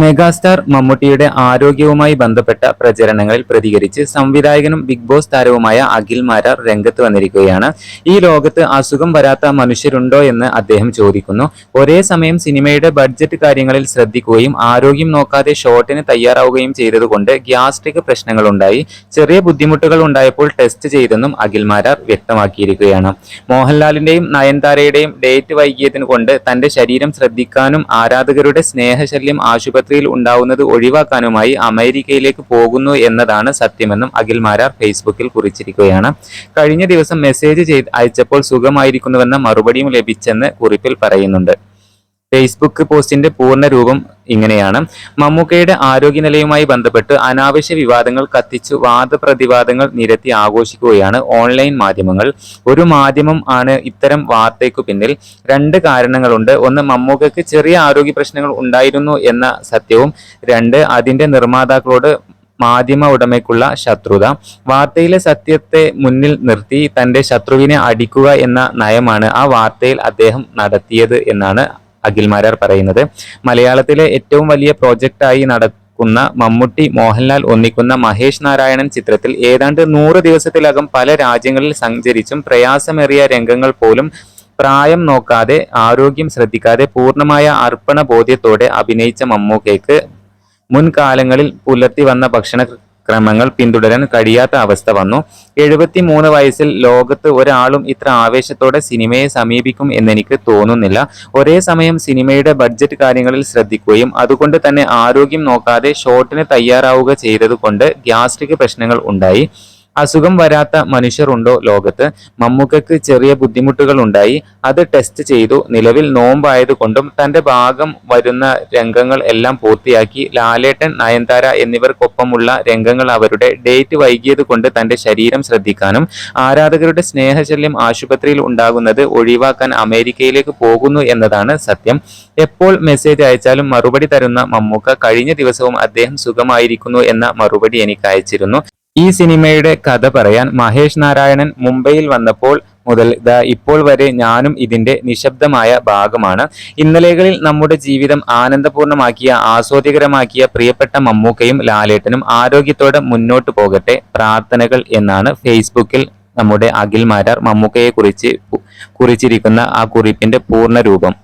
Megastar മമ്മൂട്ടിയുടെ ആരോഗ്യവുമായി ബന്ധപ്പെട്ട പ്രചരണങ്ങളിൽ പ്രതികരിച്ച് സംവിധായകനും ബിഗ് ബോസ് താരവുമായ അഖിൽ മാരാർ രംഗത്ത് വന്നിരിക്കുകയാണ്. ഈ ലോകത്ത് അസുഖം വരാത്ത മനുഷ്യരുണ്ടോ എന്ന് അദ്ദേഹം ചോദിക്കുന്നു. ഒരേ സമയം സിനിമയുടെ ബഡ്ജറ്റ് കാര്യങ്ങളിൽ ശ്രദ്ധിക്കുകയും ആരോഗ്യം നോക്കാതെ ഷോട്ടിന് തയ്യാറാവുകയും ചെയ്തതുകൊണ്ട് ഗ്യാസ്ട്രിക് പ്രശ്നങ്ങളുണ്ടായി. ചെറിയ ബുദ്ധിമുട്ടുകൾ ഉണ്ടായപ്പോൾ ടെസ്റ്റ് ചെയ്തെന്നും അഖിൽ മാരാർ വ്യക്തമാക്കിയിരിക്കുകയാണ്. മോഹൻലാലിന്റെയും നയൻതാരയുടെയും ഡേറ്റ് വൈകിയതിന് കൊണ്ട് തന്റെ ശരീരം ശ്രദ്ധിക്കാനും ആരാധകരുടെ സ്നേഹശല്യം ആശുപത്രിയിൽ ഉണ്ടാവുന്നത് ഒഴിവാക്കാനുമായി അമേരിക്കയിലേക്ക് പോകുന്നു എന്നതാണ് സത്യമെന്നും അഖിൽ മാരാർ ഫേസ്ബുക്കിൽ കുറിച്ചിരിക്കുകയാണ്. കഴിഞ്ഞ ദിവസം മെസ്സേജ് ചെയ്ത് അയച്ചപ്പോൾ സുഖമായിരിക്കുന്നുവെന്ന മറുപടിയും ലഭിച്ചെന്ന് കുറിപ്പിൽ പറയുന്നുണ്ട്. ഫേസ്ബുക്ക് പോസ്റ്റിന്റെ പൂർണ രൂപം ഇങ്ങനെയാണ്. മമ്മൂക്കയുടെ ആരോഗ്യനിലയുമായി ബന്ധപ്പെട്ട് അനാവശ്യ വിവാദങ്ങൾ കത്തിച്ചു വാദപ്രതിവാദങ്ങൾ നിരത്തി ആഘോഷിക്കുകയാണ് ഓൺലൈൻ മാധ്യമങ്ങൾ. ഒരു മാധ്യമം ആണ് ഇത്തരം വാർത്തയ്ക്കു പിന്നിൽ. രണ്ട് കാരണങ്ങളുണ്ട്. ഒന്ന് മമ്മൂക്കയ്ക്ക് ചെറിയ ആരോഗ്യ പ്രശ്നങ്ങൾ ഉണ്ടായിരുന്നു എന്ന സത്യവും. രണ്ട് അതിന്റെ നിർമ്മാതാക്കളോട് മാധ്യമ ഉടമയ്ക്കുള്ള ശത്രുത. വാർത്തയിലെ സത്യത്തെ മുന്നിൽ നിർത്തി തന്റെ ശത്രുവിനെ അടിക്കുക എന്ന നയമാണ് ആ വാർത്തയിൽ അദ്ദേഹം നടത്തിയത് എന്നാണ് അഖിൽമാരാർ പറയുന്നത്. മലയാളത്തിലെ ഏറ്റവും വലിയ പ്രോജക്റ്റായി നടക്കുന്ന മമ്മൂട്ടി മോഹൻലാൽ ഒന്നിക്കുന്ന മഹേഷ് നാരായണൻ ചിത്രത്തിൽ ഏതാണ്ട് നൂറ് ദിവസത്തിലകം പല രാജ്യങ്ങളിൽ സഞ്ചരിച്ചും പ്രയാസമേറിയ രംഗങ്ങൾ പോലും പ്രായം നോക്കാതെ ആരോഗ്യം ശ്രദ്ധിക്കാതെ പൂർണമായ അർപ്പണ ബോധ്യത്തോടെ അഭിനയിച്ച മമ്മൂക്കയ്ക്ക് മുൻകാലങ്ങളിൽ പുലർത്തി വന്ന ഭക്ഷണ ക്രമങ്ങൾ പിന്തുടരാൻ കഴിയാത്ത അവസ്ഥ വന്നു. എഴുപത്തി മൂന്ന് വയസ്സിൽ ലോകത്ത് ഒരാളും ഇത്ര ആവേശത്തോടെ സിനിമയെ സമീപിക്കും എന്നെനിക്ക് തോന്നുന്നില്ല. ഒരേ സമയം സിനിമയുടെ ബഡ്ജറ്റ് കാര്യങ്ങളിൽ ശ്രദ്ധിക്കുകയും അതുകൊണ്ട് തന്നെ ആരോഗ്യം നോക്കാതെ ഷോട്ടിന് തയ്യാറാവുക ചെയ്തതുകൊണ്ട് ഗ്യാസ്ട്രിക് പ്രശ്നങ്ങൾ ഉണ്ടായി. അസുഖം വരാത്ത മനുഷ്യരുണ്ടോ ലോകത്ത്? മമ്മൂക്കയ്ക്ക് ചെറിയ ബുദ്ധിമുട്ടുകൾ ഉണ്ടായി അത് ടെസ്റ്റ് ചെയ്തു. നിലവിൽ നോമ്പായതുകൊണ്ടും തന്റെ ഭാഗം വരുന്ന രംഗങ്ങൾ എല്ലാം പൂർത്തിയാക്കി. ലാലേട്ടൻ നയൻതാര എന്നിവർക്കൊപ്പമുള്ള രംഗങ്ങൾ അവരുടെ ഡേറ്റ് വൈകിയത് കൊണ്ട് തന്റെ ശരീരം ശ്രദ്ധിക്കാനും ആരാധകരുടെ സ്നേഹശല്യം ആശുപത്രിയിൽ ഉണ്ടാകുന്നത് ഒഴിവാക്കാൻ അമേരിക്കയിലേക്ക് പോകുന്നു എന്നതാണ് സത്യം. എപ്പോൾ മെസ്സേജ് അയച്ചാലും മറുപടി തരുന്ന മമ്മൂക്ക കഴിഞ്ഞ ദിവസവും അദ്ദേഹം സുഖമായിരിക്കുന്നു എന്ന മറുപടി എനിക്ക് അയച്ചിരുന്നു. ഈ സിനിമയുടെ കഥ പറയാൻ മഹേഷ് നാരായണൻ മുംബൈയിൽ വന്നപ്പോൾ മുതൽ ഇപ്പോൾ വരെ ഞാനും ഇതിന്റെ നിശബ്ദമായ ഭാഗമാണ്. ഇന്നലെകളിൽ നമ്മുടെ ജീവിതം ആനന്ദപൂർണമാക്കിയ ആസ്വാദ്യകരമാക്കിയ പ്രിയപ്പെട്ട മമ്മൂക്കയും ലാലേട്ടനും ആരോഗ്യത്തോടെ മുന്നോട്ട് പോകട്ടെ പ്രാർത്ഥനകൾ എന്നാണ് ഫേസ്ബുക്കിൽ നമ്മുടെ അഖിൽ മാരാർ മമ്മൂക്കയെ കുറിച്ച് കുറിച്ചിരിക്കുന്ന ആ കുറിപ്പിന്റെ പൂർണ രൂപം.